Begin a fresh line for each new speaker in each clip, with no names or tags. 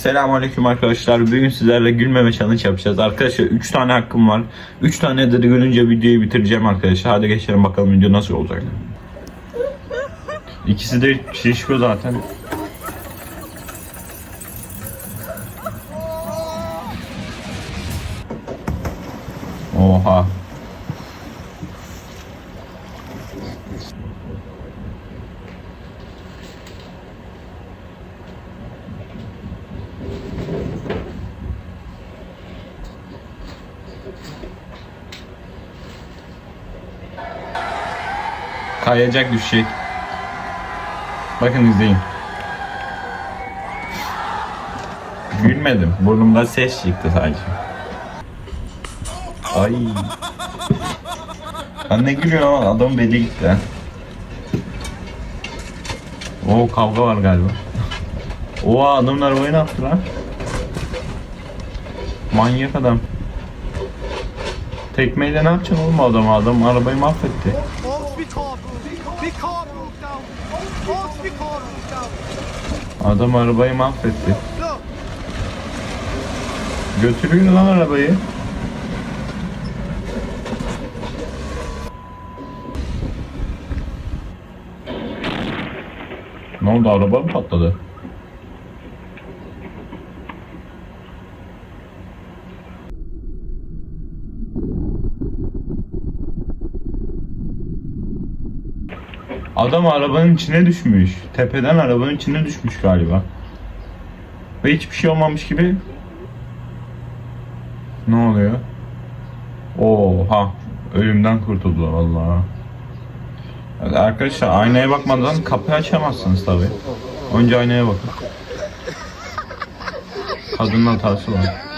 Selamünaleyküm arkadaşlar. Bugün sizlerle gülmeme challenge yapacağız. Arkadaşlar 3 tane hakkım var. 3 tane de görünce videoyu bitireceğim arkadaşlar. Hadi geçelim bakalım video nasıl olacak. İkisi de şişko zaten. Oha. Kayacak düşecek. Bakın izleyin. Gülmedim. Burnumda ses çıktı sadece. Ay. Ben ne gülüyorum ama adam belli gitti ha. Oo kavga var galiba. Oha adamın arabayı ne yaptı lan? Manyak adam. Tekmeyle ne yapacaksın oğlum adamı? Adam arabayı mahvetti. Adam arabayı mahvetti.
Look,
Götürüyor lan arabayı. Ne oldu araba mı patladı? Adam arabanın içine düşmüş. Tepeden arabanın içine düşmüş galiba. Ve hiçbir şey olmamış gibi ne oluyor? Oha. Ölümden kurtuldu vallahi. Arkadaşlar aynaya bakmadan kapı açamazsınız tabi. Önce aynaya bakın. Kadının hatası var.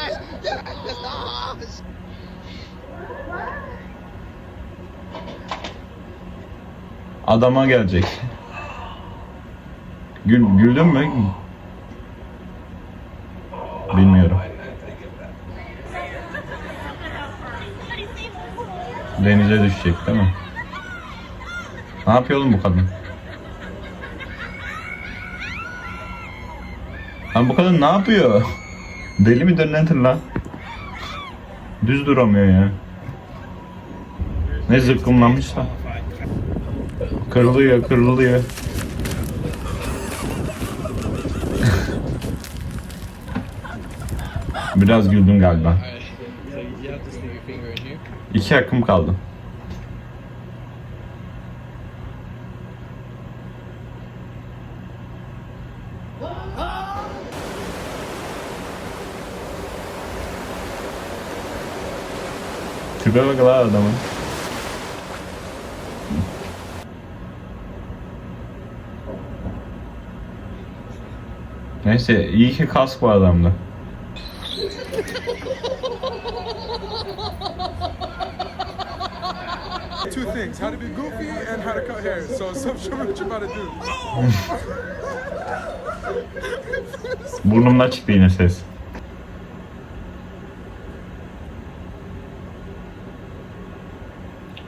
Adama gelecek. Gül, güldün mü? Bilmiyorum. Denize düşecek değil mi? Ne yapıyor oğlum bu kadın? Lan bu kadın ne yapıyor? Deli mi nedir lan? Düz duramıyor ya. Ne zıkkımlamışsa. Kırılıyor, kırılıyor. Biraz güldüm galiba. İki hakkım kaldı. Tipe bak lan adamın. Neyse iyi ki kask var adamda.
Two things: how to be goofy and how to cut hair. So, so show me what you're about to do.
Burnumdan çıktı yine ses.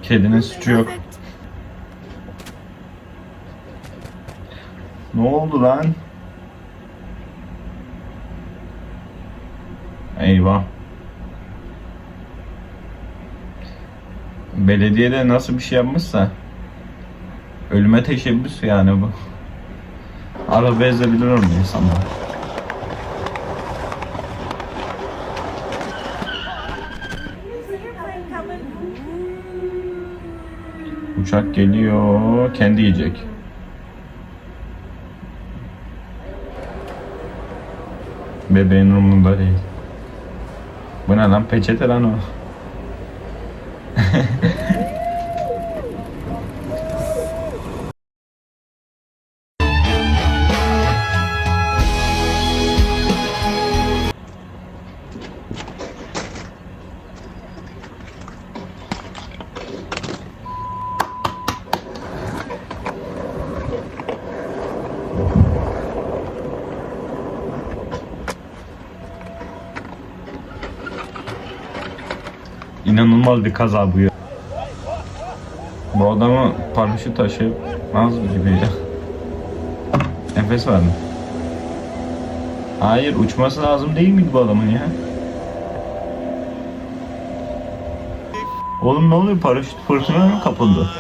Kedinin suçu yok. Ne oldu lan? Eyvah. Belediyede nasıl bir şey yapmışsa ölüme teşebbüs yani bu. Araba ezebilir onu insanlar. Uçak geliyor. Kendi yiyecek. Bebeğin umurunda değil. Bu ne lan? Peçete lan. İnanılmaz bir kaza bu ya. Bu adamı paraşüt taşımaz gibi ya. Nefes verdim. Hayır uçması lazım değil miydi bu adamın ya? Oğlum ne oluyor paraşüt fırtına mı kapıldı?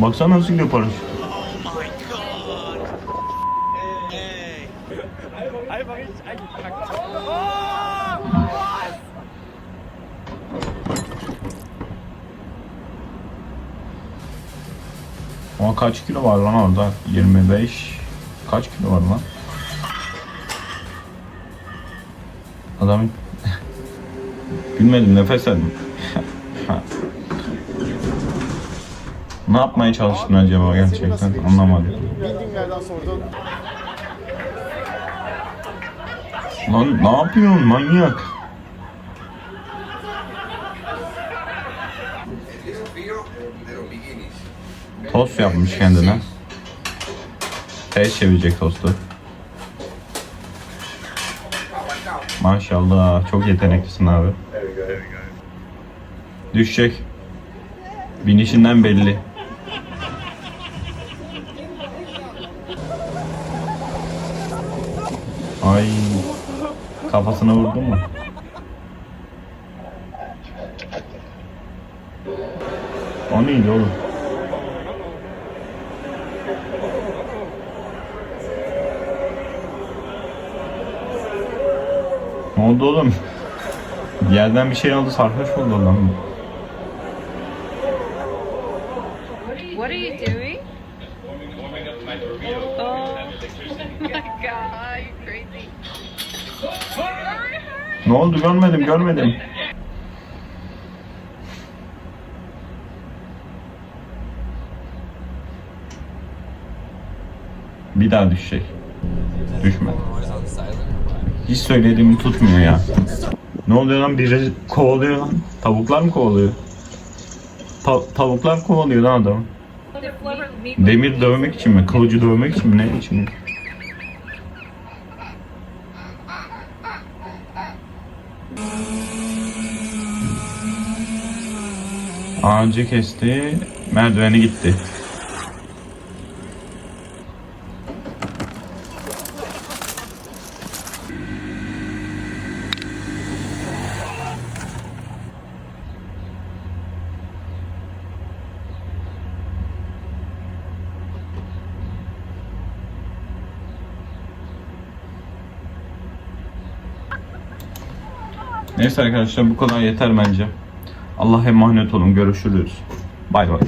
Baksana nasıl gidiyor paraşüt.
Oh.
Einfach.
Kaç kilo var lan orada? 25. Kaç kilo var lan? Adam Gülmedim nefes aldım. ne yapmaya çalıştın acaba gerçekten anlamadım.
Bildiğim yerden sordun.
Lan ne yapıyorsun manyak? Tost yapmış kendine. Ters çevirecek tostu. Maşallah çok yeteneklisin abi. Düşecek. Binişinden belli. Ay kafasına vurdun mu? O neydi oğlum? Ne oldu oğlum? Yerden bir şey aldı sarhoş oldu lan.
What are you doing? Oh my god, crazy?
Ne oldu görmedim görmedim. Bir daha düşecek. Düşme. Hiç söylediğimi tutmuyor ya. Ne oluyor lan biri kovalıyor lan. Tavuklar mı kovalıyor? Ta- tavuklar kovalıyor lan adamı. Demir dövmek için mi? Kılıcı dövmek için mi? Ne için mi? Ağacı kesti, merdiveni gitti. Neyse arkadaşlar bu kadar yeter bence. Allah'a emanet olun. Görüşürüz. Bay bay.